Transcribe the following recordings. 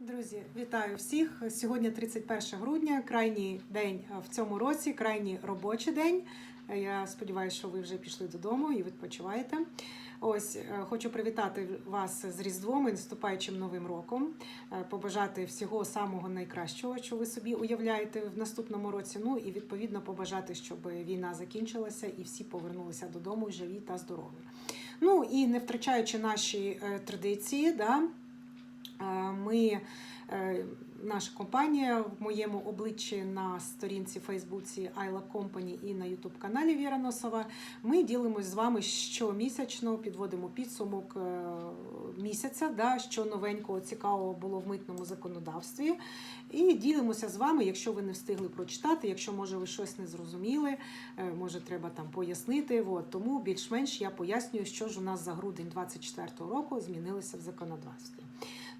Друзі, вітаю всіх. Сьогодні 31 грудня, крайній день е, в цьому році, крайній робочий день. Е, Я сподіваюся, що ви вже пішли додому і відпочиваєте. Ось е, хочу привітати вас з Різдвом і наступаючим новим роком, побажати всього самого найкращого, що ви собі уявляєте в наступному році. Ну і відповідно побажати, щоб війна закінчилася і всі повернулися додому живі та здорові. Ну і не втрачаючи наші традиції, да, Ми, е, наша компанія в моєму обличчі на сторінці Фейсбуці Айла Company і на Ютуб каналі Віра Носова. Ми ділимось з вами щомісячно, підводимо підсумок е, місяця, да, що новенького цікавого було в митному законодавстві. І ділимося з вами, якщо ви не встигли прочитати, якщо може ви щось не зрозуміли, е, може треба там пояснити. От. Тому більш-менш я пояснюю, що ж у нас за грудень 2024 року змінилося в законодавстві.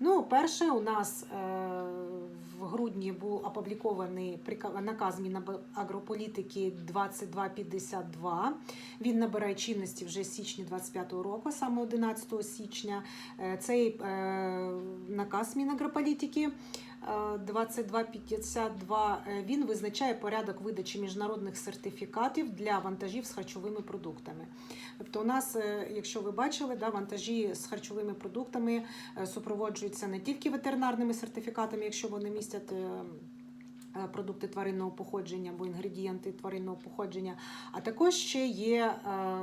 Ну, перше, у нас е, в грудні був опублікований наказ Мінагрополітики 2252. Він набирає чинності вже з січня 25 року, саме 11 січня. Е, Цей е, наказ Мінагрополітики 2252 е, він визначає порядок видачі міжнародних сертифікатів для вантажів з харчовими продуктами. Тобто, у нас, е, якщо ви бачили, да, вантажі з харчовими продуктами е, супроводжуються не тільки ветеринарними сертифікатами, якщо вони містять. Е, Продукти тваринного походження або інгредієнти тваринного походження, а також ще є е,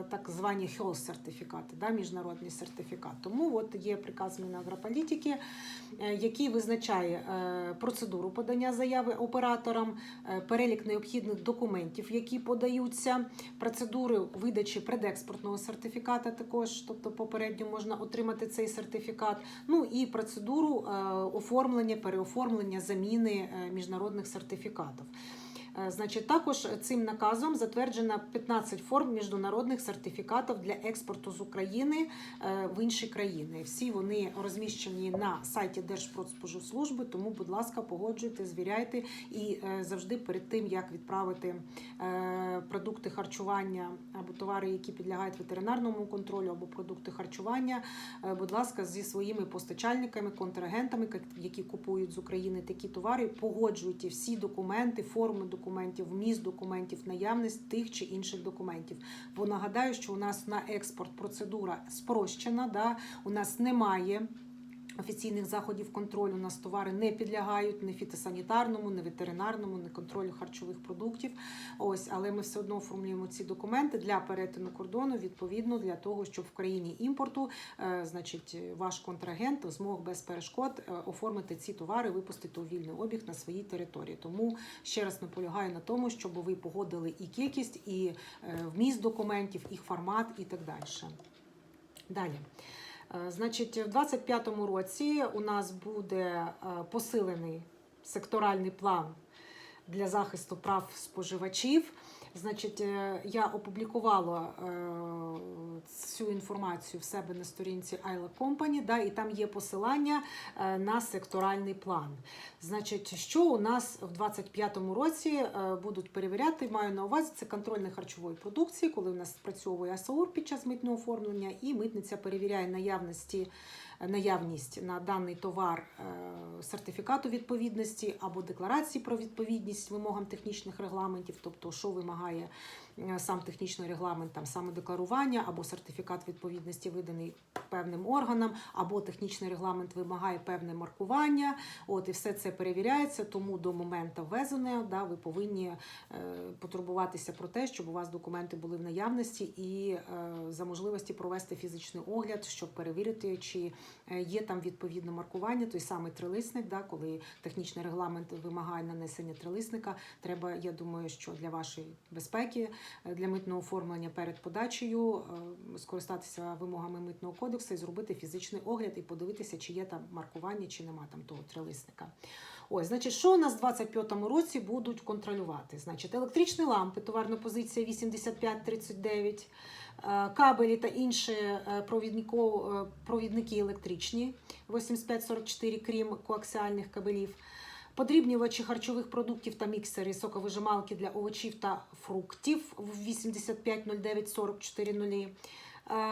так звані health сертифікати, да, міжнародний сертифікат. Тому от є приказ Мінагрополітики, е, який визначає процедуру подання заяви операторам, перелік необхідних документів, які подаються, процедури видачі предекспортного сертифіката, також, тобто попередньо можна отримати цей сертифікат. Ну і процедуру оформлення, переоформлення, заміни міжнародних сертифікатів. Е, Значить, також цим наказом затверджено 15 форм міжнародних сертифікатів для експорту з України е, в інші країни. Всі вони розміщені на сайті Держпродспоживслужби, тому, будь ласка, погоджуйте, звіряйте і е, завжди перед тим, як відправити е, продукти харчування або товари, які підлягають ветеринарному контролю, або продукти харчування, е, будь ласка, зі своїми постачальниками, контрагентами, як- які купують з України такі товари, погоджуйте всі документи, форми документів, вміст документів, наявність тих чи інших документів. Бо нагадаю, що у нас на експорт процедура спрощена, да? у нас немає. Офіційних заходів контролю нас товари не підлягають ні фітосанітарному, ні ветеринарному, ні контролю харчових продуктів. Ось, але ми все одно оформлюємо ці документи для перетину кордону відповідно для того, щоб в країні імпорту, е, значить, ваш контрагент змог без перешкод е, оформити ці товари, випустити у вільний обіг на своїй території. Тому ще раз наполягаю на тому, щоб ви погодили і кількість, і е, вміст документів, їх формат і так далі. Далі. Е, Значить, в 25-му році у нас буде е, посилений секторальний план для захисту прав споживачів. Значить, е, я опублікувала е, цю інформацію в себе на сторінці Ayla Company, да, і там є посилання е, на секторальний план. Значить, що у нас в 25-му році будуть перевіряти, маю на увазі, це контрольне харчової продукції, коли у нас спрацьовує АСАУР під час митного оформлення, і митниця перевіряє наявності. Наявність на даний товар сертифікату відповідності або декларації про відповідність вимогам технічних регламентів, тобто що вимагає е, сам технічний регламент, там саме декларування, або сертифікат відповідності виданий певним органам, або технічний регламент вимагає певне маркування. От і все це перевіряється. Тому до моменту ввезення да, ви повинні е, потурбуватися про те, щоб у вас документи були в наявності, і е, за можливості провести фізичний огляд, щоб перевірити, чи е, є там відповідне маркування, той самий трилисник, да, коли технічний регламент вимагає нанесення трилисника. Треба, я думаю, що для вашої безпеки, е, для митного оформлення перед подачею е, скористатися вимогами митного кодексу і зробити фізичний огляд і подивитися, чи є там маркування, чи нема там того трилисника. Ось, значить, що у нас в 25-му році будуть контролювати? Значить, електричні лампи, товарна позиція 8539, е, кабелі та інші е, провідники електричні 8544, крім коаксіальних кабелів подрібнювачі харчових продуктів та міксери, соковижималки для овочів та фруктів 8509 44 0.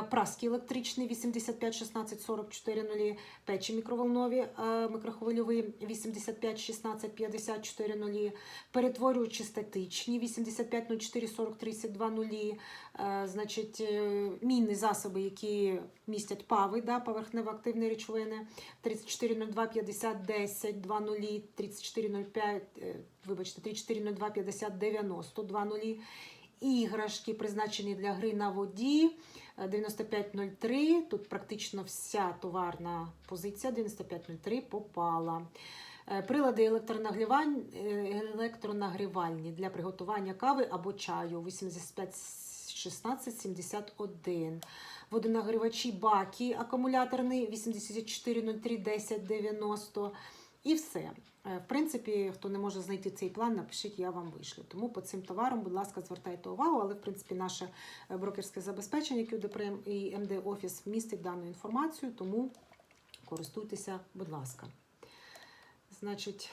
Праски електричні 85 16 44 нулі, печі мікроволнові, е, мікрохвильові 85 16 54 нулі, перетворюючі статичні 85 04 40 32 нулі, е, значить, е, мінні засоби, які містять пави, да, поверхнево-активні речовини 3402 50 10 2 нулі, 3405, е, вибачте, 3402 50 90 2 нулі, іграшки, призначені для гри на воді. Е, 9503, тут практично вся товарна позиція 9503 попала. Е, Прилади е, електронагрівальні для приготування кави або чаю 85 16 71. Водонагрівачі баки акумуляторний 8403 10 90. І все. Е, В принципі, хто не може знайти цей план, напишіть, я вам вишлю. Тому по цим товарам, будь ласка, звертайте увагу, але в принципі наше е, брокерське забезпечення QDPRM і МД Офіс містить дану інформацію, тому користуйтеся, будь ласка. Значить,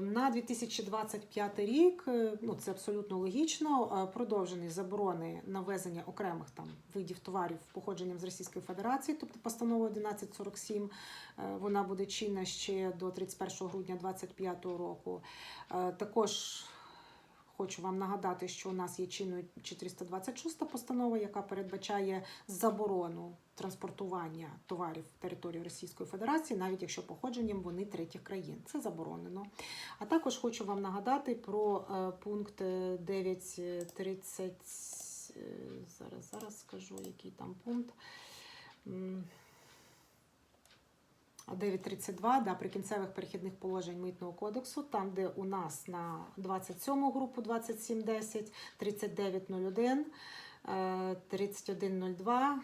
на 2025 рік, е, ну це абсолютно логічно, е, продовжені заборони на ввезення окремих там видів товарів походженням з Російської Федерації, тобто постанова 1147, е, вона буде чинна ще до 31 грудня 2025 року. Е, Також Хочу вам нагадати, що у нас є чинною 426 постанова, яка передбачає заборону транспортування товарів території Російської Федерації, навіть якщо походженням вони третіх країн. Це заборонено. А також хочу вам нагадати про е, пункт е, 9.30. е, Зараз, зараз скажу, який там пункт. М, а 9.32 да, прикінцевих перехідних положень митного кодексу, там, де у нас на 27 групу 2710, 3901, е, 3102,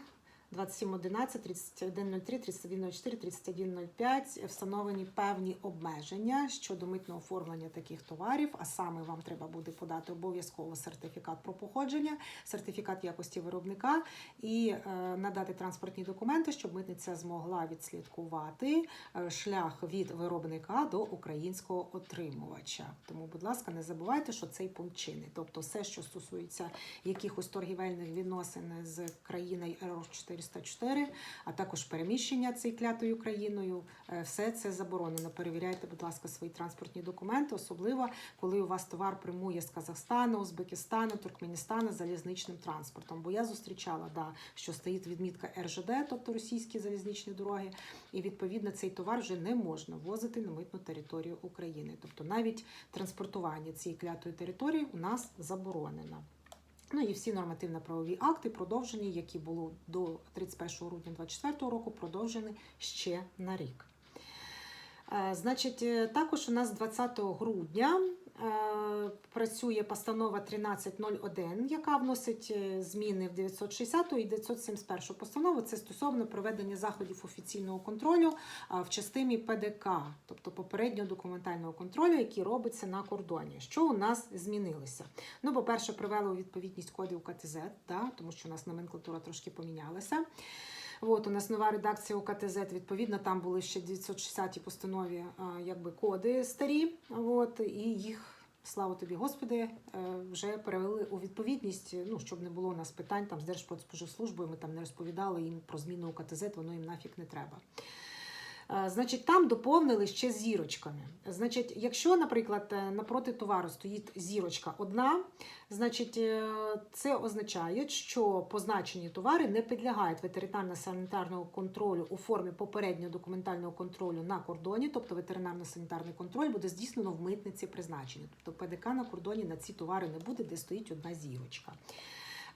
2711, 3103, 3104, 3105 встановлені певні обмеження щодо митного оформлення таких товарів, а саме вам треба буде подати обов'язково сертифікат про походження, сертифікат якості виробника і е, надати транспортні документи, щоб митниця змогла відслідкувати е, шлях від виробника до українського отримувача. Тому, будь ласка, не забувайте, що цей пункт чинний. Тобто, все, що стосується якихось торгівельних відносин з країною РО 404, а також переміщення цією клятою країною, е, все це заборонено. Перевіряйте, будь ласка, свої транспортні документи, особливо коли у вас товар прямує з Казахстану, Узбекистану, Туркменістану залізничним транспортом. Бо я зустрічала, да, що стоїть відмітка РЖД, тобто російські залізничні дороги, і відповідно цей товар вже не можна ввозити на митну територію України. Тобто навіть транспортування цієї клятої території у нас заборонено. Ну і всі нормативно-правові акти продовжені, які були до 31 грудня 2024 року, продовжені ще на рік. Е, Значить, е, також у нас 20 грудня працює постанова 1301, яка вносить е, зміни в 960 і 971 постанову. Це стосовно проведення заходів офіційного контролю в частині ПДК, тобто попереднього документального контролю, який робиться на кордоні. Що у нас змінилося? Ну, по-перше, привели у відповідність кодів КТЗ, да, тому що у нас номенклатура трошки помінялася. От у нас нова редакція УКТЗ, відповідно, там були ще 960 постанові якби коди старі. От, і їх, слава тобі, Господи, е, вже перевели у відповідність, ну, щоб не було у нас питань там з Держпродспоживслужбою, ми там не розповідали їм про зміну УКТЗ, воно їм нафіг не треба. Е, Значить, там доповнили ще зірочками. Значить, якщо, наприклад, е, напроти товару стоїть зірочка одна, значить, е, це означає, що позначені товари не підлягають ветеринарно-санітарного контролю у формі попереднього документального контролю на кордоні, тобто ветеринарно-санітарний контроль буде здійснено в митниці призначення. Тобто ПДК на кордоні на ці товари не буде, де стоїть одна зірочка.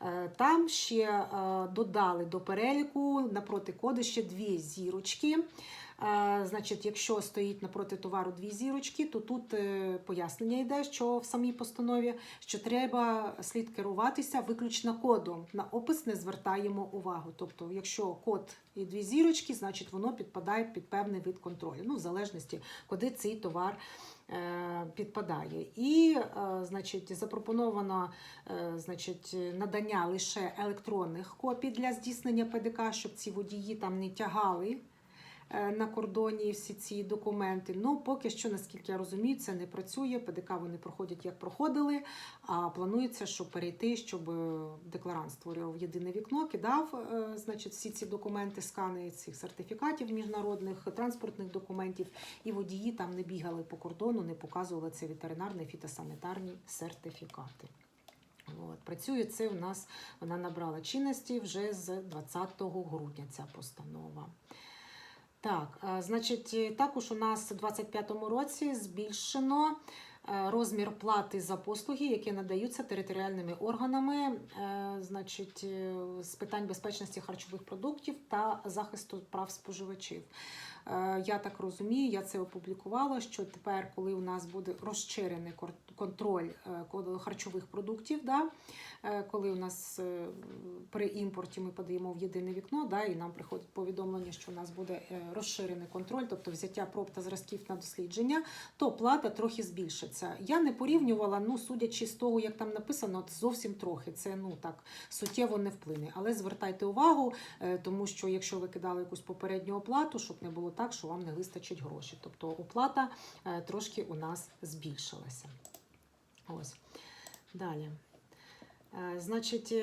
Е, Там ще е, додали до переліку напроти коду ще дві зірочки. Е, Значить, якщо стоїть напроти товару дві зірочки, то тут пояснення йде, що в самій постанові, що треба слід керуватися виключно кодом. На опис не звертаємо увагу. Тобто, якщо код і дві зірочки, значить воно підпадає під певний вид контролю. Ну, в залежності, куди цей товар підпадає. І, е, значить, запропоновано е, значить, надання лише електронних копій для здійснення ПДК, щоб ці водії там не тягали е, на кордоні всі ці документи. Ну, поки що, наскільки я розумію, це не працює. ПДК вони проходять як проходили. А планується, що перейти, щоб е, декларант створював єдине вікно, кидав е, значить, всі ці документи, скани цих сертифікатів міжнародних, транспортних документів, і водії там не бігали по кордону, не показували це ветеринарні фітосанітарні сертифікати. От. Працює це у нас, вона набрала чинності вже з 20 грудня ця постанова. Так, е, значить, е, також у нас у 25-му році збільшено розмір плати за послуги, які надаються територіальними органами, е, значить, е, з питань безпечності харчових продуктів та захисту прав споживачів. Е, Я так розумію, я це опублікувала, що тепер, коли у нас буде розширений контроль е, харчових продуктів, да, е, коли у нас е, при імпорті ми подаємо в єдине вікно, да, і нам приходить повідомлення, що у нас буде е, розширений контроль, тобто взяття проб та зразків на дослідження, то плата трохи збільшиться. Я не порівнювала, ну судячи з того, як там написано, зовсім трохи. Це ну так суттєво не вплине. Але звертайте увагу, е, тому що якщо ви кидали якусь попередню оплату, щоб не було так, що вам не вистачить грошей. Тобто оплата е, трошки у нас збільшилася. Ось. Далі. Е, Значить,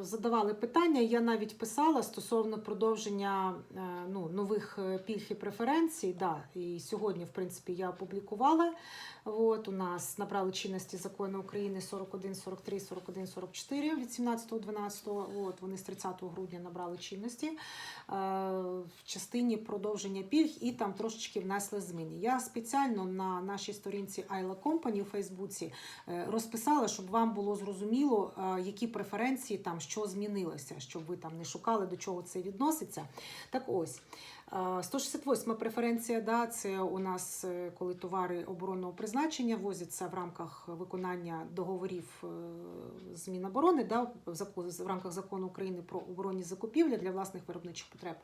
задавали питання. Я навіть писала стосовно продовження ну, нових пільг і преференцій. Да, і сьогодні, в принципі, я опублікувала. От, у нас набрали чинності закону України 41, 43, 41, 44 від 17.12. От, вони з 30 грудня набрали чинності е, в частині продовження пільг і там трошечки внесли зміни. Я спеціально на нашій сторінці Ayla Company у Фейсбуці е, розписала, щоб вам було зрозуміло, е, які преференції там що змінилося, щоб ви там не шукали до чого це відноситься. Так ось. Е, 168 преференція, да, це у нас е, коли товари оборонного призначення возяться в рамках виконання договорів е, з Міноборони, да, в рамках закону України про оборонні закупівлі для власних виробничих потреб.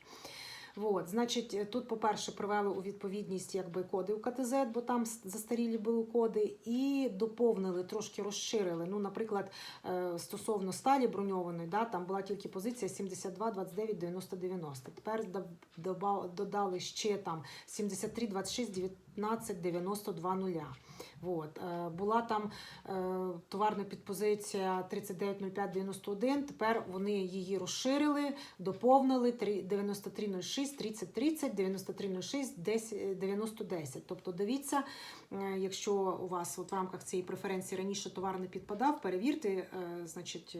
От, значить, е, тут, по-перше, привели у відповідність якби коди у КТЗ, бо там застарілі були коди, і доповнили, трошки розширили. Ну, наприклад, е, стосовно сталі броньованої, да, там була тільки позиція 72, 29, 90, 90. Тепер додали ще там 73, 26, 19, 92, 0. Е, Була там е, товарна підпозиція 390591, тепер вони її розширили, доповнили три- 9306, 3030, 9306, 10, 9010. Тобто дивіться, е, якщо у вас от в рамках цієї преференції раніше товар не підпадав, перевірте, значить,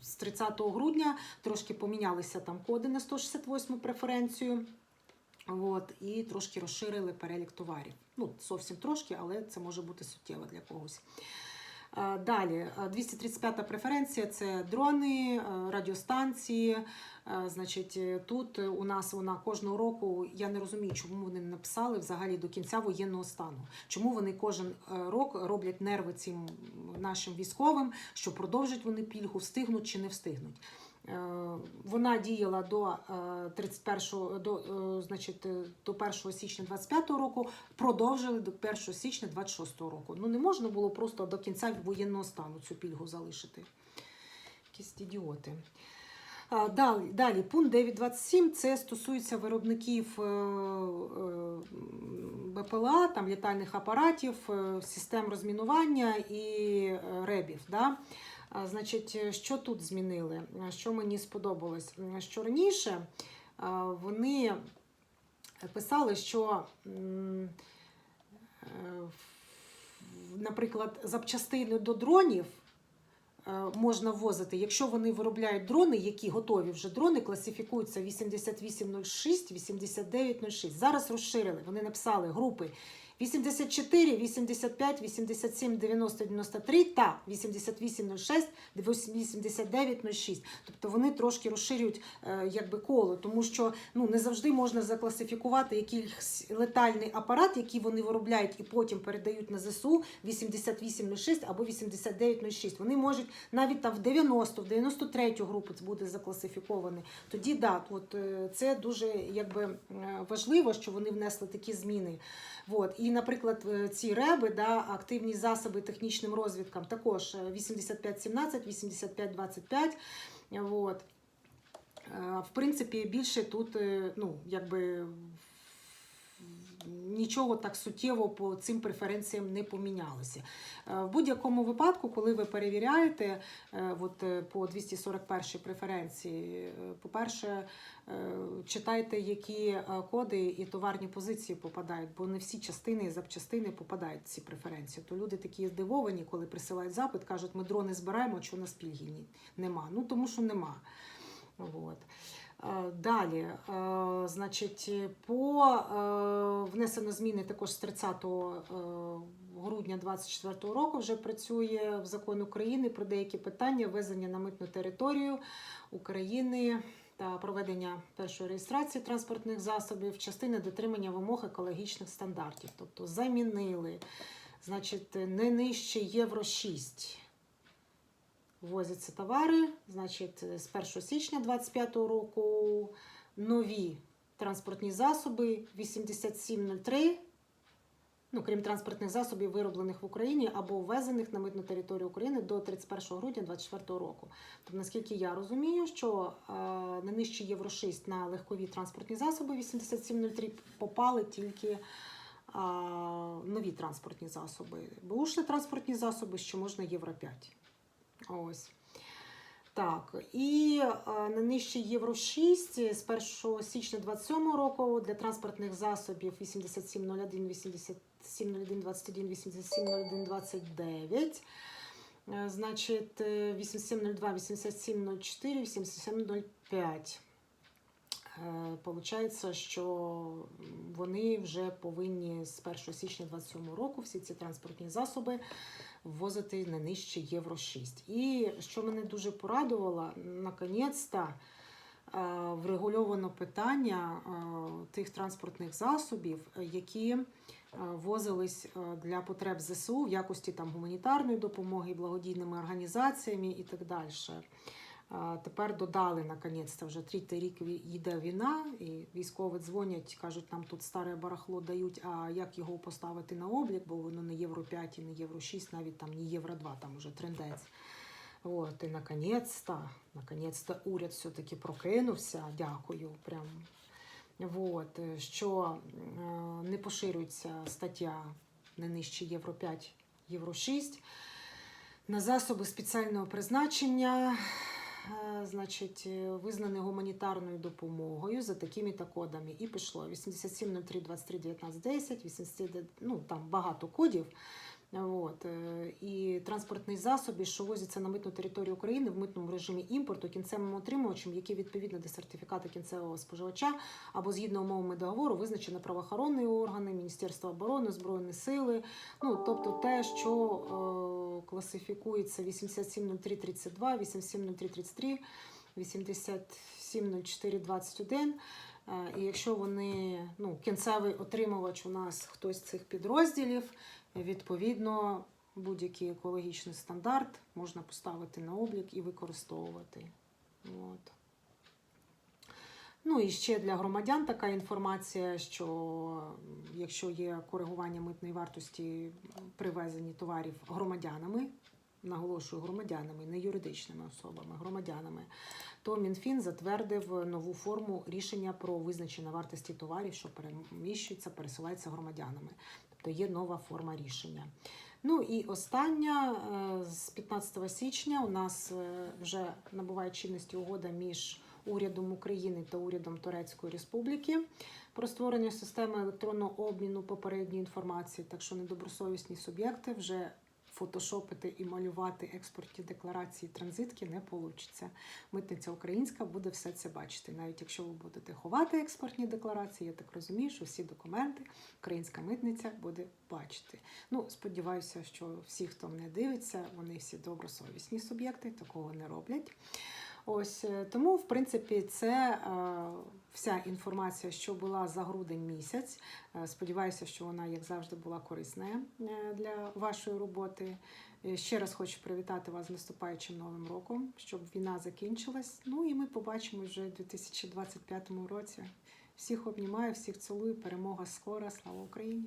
з 30 грудня трошки помінялися там коди на 168 преференцію. От, і трошки розширили перелік товарів. Ну, зовсім трошки, але це може бути суттєво для когось. Е, Далі, е, 235 преференція це дрони, е, радіостанції. Е, Значить, е, тут е, у нас вона кожного року. Я не розумію, чому вони не написали взагалі до кінця воєнного стану. Чому вони кожен е, рок роблять нерви цим нашим військовим, що продовжать вони пільгу, встигнуть чи не встигнуть. Е, Вона діяла до е, 31 до, е, значить, е, до 1 січня 25 року, продовжили до 1 січня 26 року. Ну не можна було просто до кінця воєнного стану цю пільгу залишити. Якісь ідіоти. Далі, далі пункт 9.27 це стосується виробників е, е, БПЛА, там літальних апаратів, е, систем розмінування і е, ребів. Да? Значить, е, що тут змінили? Що мені сподобалось? Що раніше вони писали, що, е, наприклад, запчастини до дронів е, можна ввозити, якщо вони виробляють дрони, які готові вже дрони, класифікуються 8806, 8906. Зараз розширили. Вони написали групи 84, 85, 87, 90, 93 та 8806, 8906. Тобто вони трошки розширюють е, якби коло, тому що ну не завжди можна закласифікувати якийсь летальний апарат, який вони виробляють і потім передають на ЗСУ 8806 або 8906. Вони можуть навіть там в 90, в 93 групу буде закласифікований. Тоді да, от е, це дуже якби важливо, що вони внесли такі зміни. От. І, наприклад, е, ці реби, да, активні засоби технічним розвідкам, також е, 8517, 8525. От. В принципі, більше тут, е, ну, якби нічого так суттєво по цим преференціям не помінялося. Е, В будь-якому випадку, коли ви перевіряєте е, от, е, по 241 преференції, по-перше, читайте, які коди і товарні позиції попадають, бо не всі частини і запчастини попадають в ці преференції. То люди такі здивовані, коли присилають запит, кажуть, ми дрони збираємо, а чого на спільгі ні- нема. Ну тому що нема. От. Е, Далі, е, значить, по е, внесено зміни також з 30 е, грудня 2024 року вже працює в закон України про деякі питання ввезення на митну територію України та проведення першої реєстрації транспортних засобів, частини дотримання вимог екологічних стандартів. Тобто замінили, значить, не нижче Євро 6 ввозяться товари. Значить, з 1 січня 2025 року нові транспортні засоби 8703. Ну, крім транспортних засобів, вироблених в Україні або ввезених на митну територію України до 31 грудня 2024 року. Тобто, наскільки я розумію, що е, не нижче Євро 6 на легкові транспортні засоби 8703 попали тільки е, нові транспортні засоби. Бушні транспортні засоби, що можна Євро 5. Ось. Так, і е, не нижче Євро 6 з 1 січня 27 року для транспортних засобів 8701, 8701, 21, 8701, 29. Е, Значить, е, 8702, 8704, 8705. Е, Получається, що вони вже повинні з 1 січня 27 року всі ці транспортні засоби ввозити не нижче Євро 6. І що мене дуже порадувало, наконець-то е, врегульовано питання е, тих транспортних засобів, які возились для потреб ЗСУ в якості там гуманітарної допомоги, благодійними організаціями і так далі. Тепер додали наконець-то вже третій рік йде війна, і військові дзвонять, кажуть, нам тут старе барахло дають, а як його поставити на облік, бо воно не євро 5 і не євро 6, навіть там не євро 2, там уже трендець. От, і наконець-то, наконець-то уряд все-таки прокинувся, дякую. Прям. От, що е, не поширюється стаття не нижче Євро 5, Євро 6 на засоби спеціального призначення, значить, е, визнані гуманітарною допомогою за такими та кодами. І пішло 8703 23 19 10, 89, ну там багато кодів. От, е, і транспортні засоби, що возяться на митну територію України в митному режимі імпорту кінцевим отримувачем, які відповідно до сертифікату кінцевого споживача або згідно умовами договору визначено правоохоронні органи, Міністерство оборони, Збройні сили. Ну, тобто те, що е, класифікується 870332, 870333, 870421. Е, І якщо вони, ну, кінцевий отримувач у нас хтось з цих підрозділів, відповідно, будь-який екологічний стандарт можна поставити на облік і використовувати. От. Ну і ще для громадян така інформація, що якщо є коригування митної вартості привезені товарів громадянами, наголошую громадянами, не юридичними особами, громадянами, то Мінфін затвердив нову форму рішення про визначення вартості товарів, що переміщуються, пересилаються громадянами. Тобто є нова форма рішення. Ну і остання е, з 15 січня у нас е, вже набуває чинності угода між урядом України та урядом Турецької Республіки про створення системи електронного обміну попередньої інформації. Так що недобросовісні суб'єкти вже фотошопити і малювати експортні декларації транзитки не вийде. Митниця українська буде все це бачити. Навіть якщо ви будете ховати експортні декларації, я так розумію, що всі документи українська митниця буде бачити. Ну, сподіваюся, що всі, хто мене дивиться, вони всі добросовісні суб'єкти, такого не роблять. Ось е, тому, в принципі, це е, вся інформація, що була за грудень місяць. Е, Сподіваюся, що вона, як завжди, була корисна для вашої роботи. Ще раз хочу привітати вас з наступаючим новим роком, щоб війна закінчилась. Ну і ми побачимо вже в 2025 році. Всіх обнімаю, всіх цілую. Перемога скора. Слава Україні!